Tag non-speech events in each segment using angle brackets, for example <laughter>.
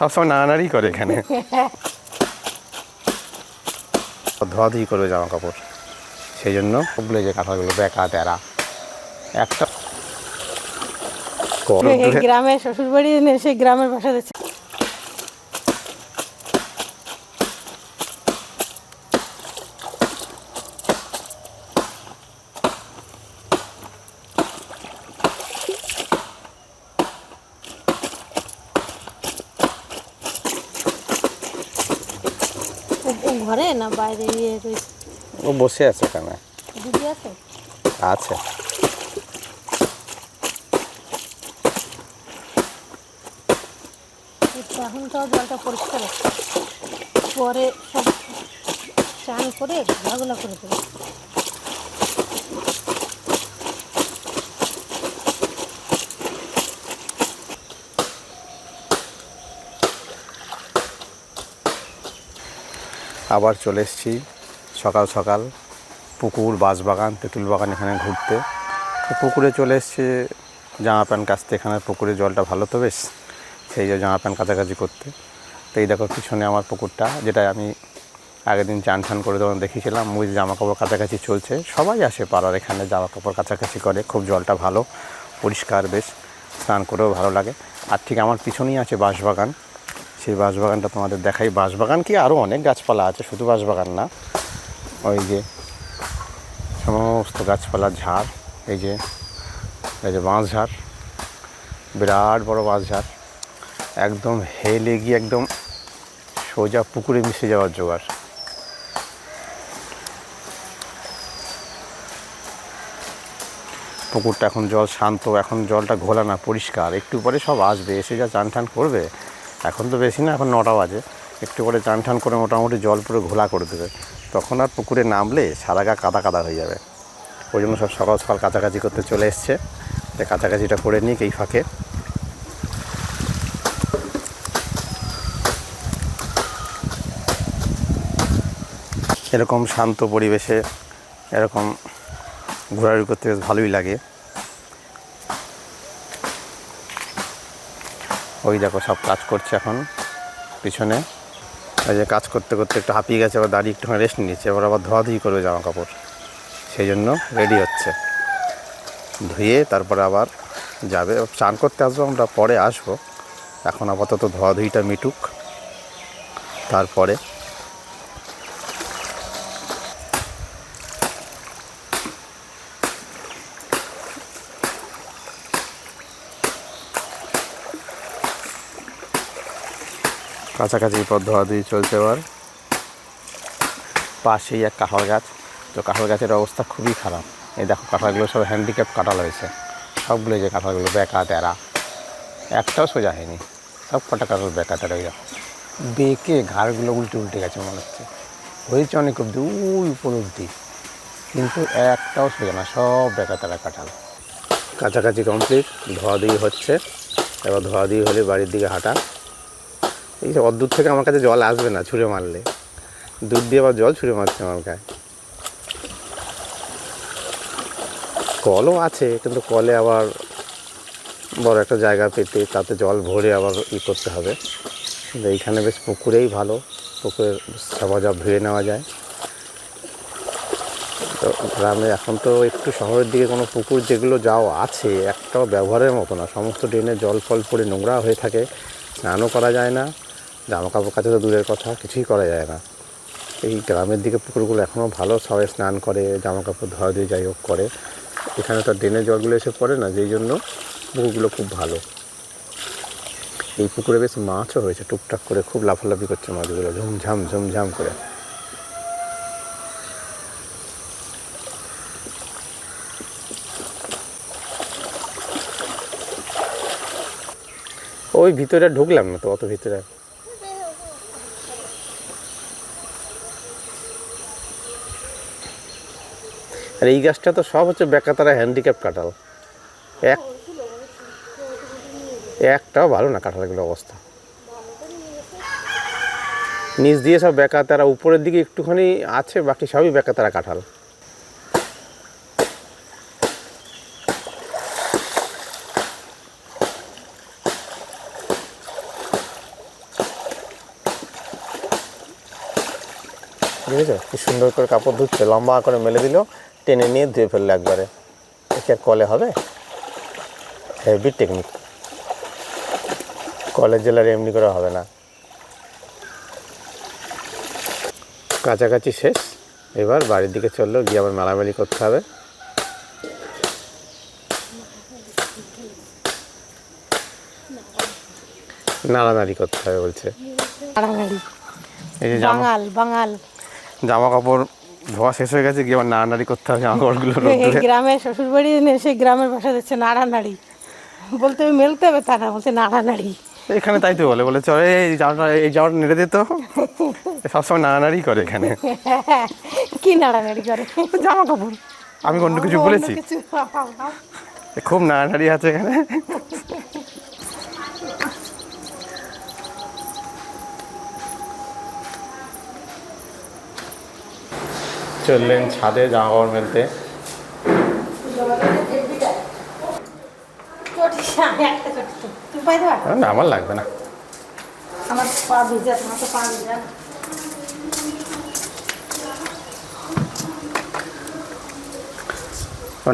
সবসময় নাড়ানাড়ি করে এখানে। ধোয়াধুয়ি করবে জামা কাপড় সেই জন্য ওগুলো যে কাঁঠালগুলো বেকা তেরা একটা। গরম শ্বশুর বাড়ি এনে সেই গ্রামের ভাষা দিচ্ছে। ঘরে না বাইরে ইয়ে রয়েছে ও বসে আছে এখানে। দিদি আছে? আছে। এখন তো জলটা পরিষ্কার পরে সব চান করে ঘোরাঘোলা করে দেবে। আবার চলে এসেছি সকাল সকাল পুকুর, বাঁশবাগান, তেঁতুল বাগান এখানে ঘুরতে। তো পুকুরে চলে এসেছি, জামা প্যান্ট কাচতে। এখানে পুকুরে জলটা ভালো তো বেশ, সেই যে জামা প্যান্ট কাছাকাছি করতে। তো এই দেখো পিছনে আমার পুকুরটা, যেটা আমি আগের দিন চান টান করে তখন দেখিয়েছিলাম। মুই জামা কাপড় কাছাকাছি চলছে। সবাই আসে পাড়ার এখানে, জামা কাপড় কাছাকাছি করে। খুব জলটা ভালো, পরিষ্কার বেশ, স্নান করেও ভালো লাগে। আর ঠিক আমার পিছনেই আছে বাঁশবাগান। সেই বাঁশবাগানটা তোমাদের দেখাই। বাঁশবাগান কি আরও অনেক গাছপালা আছে, শুধু বাঁশবাগান না। ওই যে সমস্ত গাছপালার ঝাড়, এই যে এই যে বাঁশ ঝাড়, বিরাট বড় বাঁশ ঝাড়। একদম হেলে গিয়ে একদম সোজা পুকুরে মিশে যাওয়ার জোগাড়। পুকুরটা এখন জল শান্ত, এখন জলটা ঘোলা না, পরিষ্কার। একটু পরে সব আসবে, এসে যা চান টান করবে। এখন তো বেশি না, এখন নটা বাজে। একটু করে চান টান করে মোটামুটি জল পুরো ঘোলা করে দেবে। তখন আর পুকুরে নামলে সারা গা কাদা কাদা হয়ে যাবে। ওই জন্য সব সকাল সকাল কাছাকাছি করতে চলে এসছে। তো কাছাকাছিটা করে নিক এই ফাঁকে। এরকম শান্ত পরিবেশে, এরকম ঘোরাঘুরি করতে বেশ ভালোই লাগে। ওই দেখো সব কাজ করছে এখন, পিছনে। ওই যে কাজ করতে করতে একটু হাঁপিয়ে গেছে, আবার দাঁড়িয়ে একটু রেস্ট নিয়েছে এবার আবার ধোয়াধুয়ি করবে জামা কাপড় সেই জন্য রেডি হচ্ছে। ধুয়ে তারপরে আবার যাবে। চান করতে আসব, আমরা পরে আসব। এখন আপাতত ধোয়াধুয়িটা মিটুক। তারপরে কাছাকাছি পথ ধোয়াধুয়ি চলছে এবার। পাশেই এক কাঁঠাল গাছ। তো কাঁঠাল গাছের অবস্থা খুবই খারাপ। এই দেখো, কাঁঠালগুলো সব হ্যান্ডিক্যাপ কাঁঠাল হয়েছে। সবগুলো যে কাঁঠালগুলো, বেকা তেরা একটাও সোজা হয়নি। সব কটা কাঁঠাল বেকা তেরা হয়ে বেঁকে ঘাড়গুলো উল্টে উল্টে গেছে মনে হচ্ছে। হয়েছে অনেক অবধি, ওই উপর অবধি কিন্তু একটাও সোজা না, সব বেকা তেরা কাঁঠাল। কাছাকাছি কমপ্লিট ধোয়াধুয়ি হচ্ছে। এবার ধোয়াধুয়ি হলে বাড়ির দিকে হাঁটা। এই যে অদ্দূর থেকে আমার কাছে জল আসবে না ছুঁড়ে মারলে। দুধ দিয়ে আবার জল ছুঁড়ে মারছে আমার গায়ে। কলও আছে, কিন্তু কলে আবার বড় একটা জায়গা পেতে তাতে জল ভরে আবার ই করতে হবে। কিন্তু এইখানে বেশ পুকুরেই ভালো, পুকুরের সাবাজা ধুয়ে নেওয়া যায়। তো গ্রামে এখন তো একটু শহরের দিকে কোনো পুকুর যেগুলো যাও আছে, একটাও ব্যবহারের মতো না। সমস্ত ড্রেনে জল ফল পড়ে নোংরা হয়ে থাকে, স্নানও করা যায় না। জামা কাপড় কাছে তো দূরের কথা, কিছুই করা যায় না। এই গ্রামের দিকে পুকুরগুলো এখনও ভালো সবাই স্নান করে, জামা কাপড় ধোয়া দিয়ে যাই হোক করে। এখানে তো ড্রেনের জলগুলো এসে পড়ে না, যেই জন্য পুকুরগুলো খুব ভালো। এই পুকুরে বেশ মাছও হয়েছে, টুকটাক করে খুব লাফালাফি করছে মাছগুলো, ঝুমঝাম ঝুমঝাম করে। ওই ভিতরে ঢুকলাম না তো, অত ভিতরে। আর এই গাছটা তো সব হচ্ছে বেকাতারা হ্যান্ডিক্যাপ কাঁঠাল এক একটাও ভালো না কাঁঠালগুলোর অবস্থা। নিচ দিয়ে সব বেকাতারা, উপরের দিকে একটুখানি আছে, বাকি সবই বেকাতারা কাঁঠাল বুঝেছ কি সুন্দর করে কাপড় ধুচ্ছে, লম্বা করে মেলে দিল। টেনে নিয়ে ধুয়ে ফেলল একবারে। এ কি আর কলে হবে? হেভি টেকনিক কলের জেলার এমনি করে হবে না। কাছাকাছি শেষ। এবার বাড়ির দিকে চলল গিয়ে আবার মেলামেলি করতে হবে। নাড়ানাড়ি করতে হবে বলছে। এই যে জামা বাঙাল জামা কাপড় ধোয়া শেষ হয়ে গেছে গিয়ে আবার নাড়ানাড়ি করতে হবে জামা কাপড়গুলো এই গ্রামের শ্বশুর বাড়ি এনে সেই গ্রামের ভাষা দিচ্ছে নাড়ানাড়ি। বলতে মেলতে হবে তা না বলছে নাড়ানাড়ি। এখানে তাই তো বলে বলে চলে এই জামাটা এই জামাটা নেড়ে দিত সবসময় নাড়ানাড়ি করে এখানে। <laughs> কি নাড়ানাড়ি করে? জামা কাপড় আমি অন্য কিছু বলেছি খুব নাড়ানাড়ি আছে এখানে। চললেন ছাদে জামা কাপড় মেলতে। আমার লাগবে না। আমার পা ভিজা তোমার তো পা ভিজা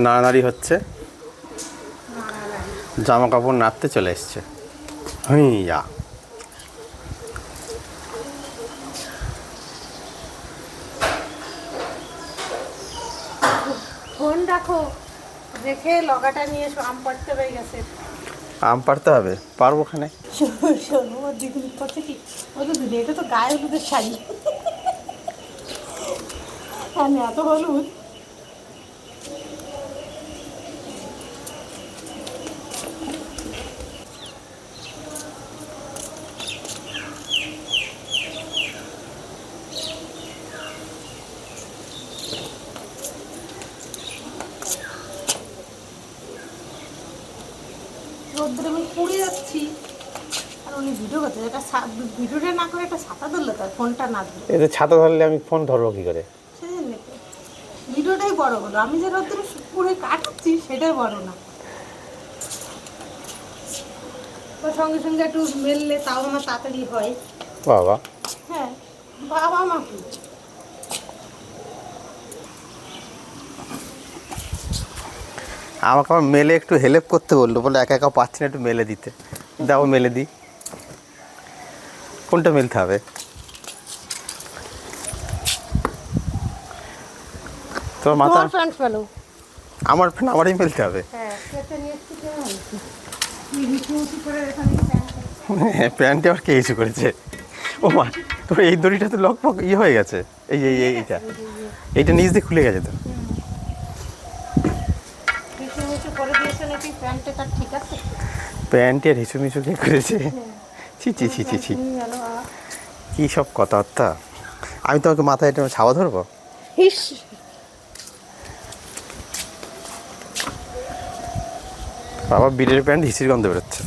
নাড়ানাড়ি হচ্ছে। জামা কাপড় নাড়তে চলে এসছে। হইয়া। ফোন রাখো। রেখে লগাটা নিয়ে এসো আম পাড়তে হয়ে গেছে। আম পাড়তে হবে? পারব ওখানে? শোনো ওর দিদি করছে কি ও তো দিদি এটা তো গায়ে হলুদের শাড়ি। আমি এত হলুদ। রোদ্রে আমি পুড়ে যাচ্ছি। আর উনি ভিডিও করতে এটা ভিডিওটা না করে একটা ছাতা ধরলে তার ফোনটা না ধরে। এতে ছাতা ধরলে আমি ফোন ধরবো কি করে? সেজন্য। ভিডিওটাই বড় হলো। আমি যে রোদ্রে পুড়ে কাটাচ্ছি সেটাই বড় না। সঙ্গে সঙ্গে একটু মেললে তাও আমার তাড়াতাড়ি হয়। বাবা। হ্যাঁ বাবা মা কি? আমাকে আমার মেলে একটু হেল্প করতে বলল বলে একা একা পাচ্ছি না একটু মেলে দিতে। দাও মেলে দিই। কোনটা মেলতে হবে? তোমার মাথা আমার ফোন আমারই মেলতে হবে? হ্যাঁ প্যান্ট হ্যাঁ প্যান্টে আবার কে ইস্যু করেছে? ও মা তোর এই দড়িটা তো লক ইয়ে হয়ে গেছে। এই এই এই- এইটা। এইটা নিচ দিয়ে খুলে গেছে তো মিঠু মিঠু করে দিয়েছে নাকি প্যান্টে তার ঠিক আছে? প্যান্টের হিসুমিসু কে করেছে? ছি ছি ছি ছি ছি। তুমি কী সব কথাবার্তা? আমি তোমাকে মাথায় এটা ছাওয়া ধরবো? হিস বাবা বিড়ের প্যান্ট হিসির গন্ধ বেরোচ্ছে।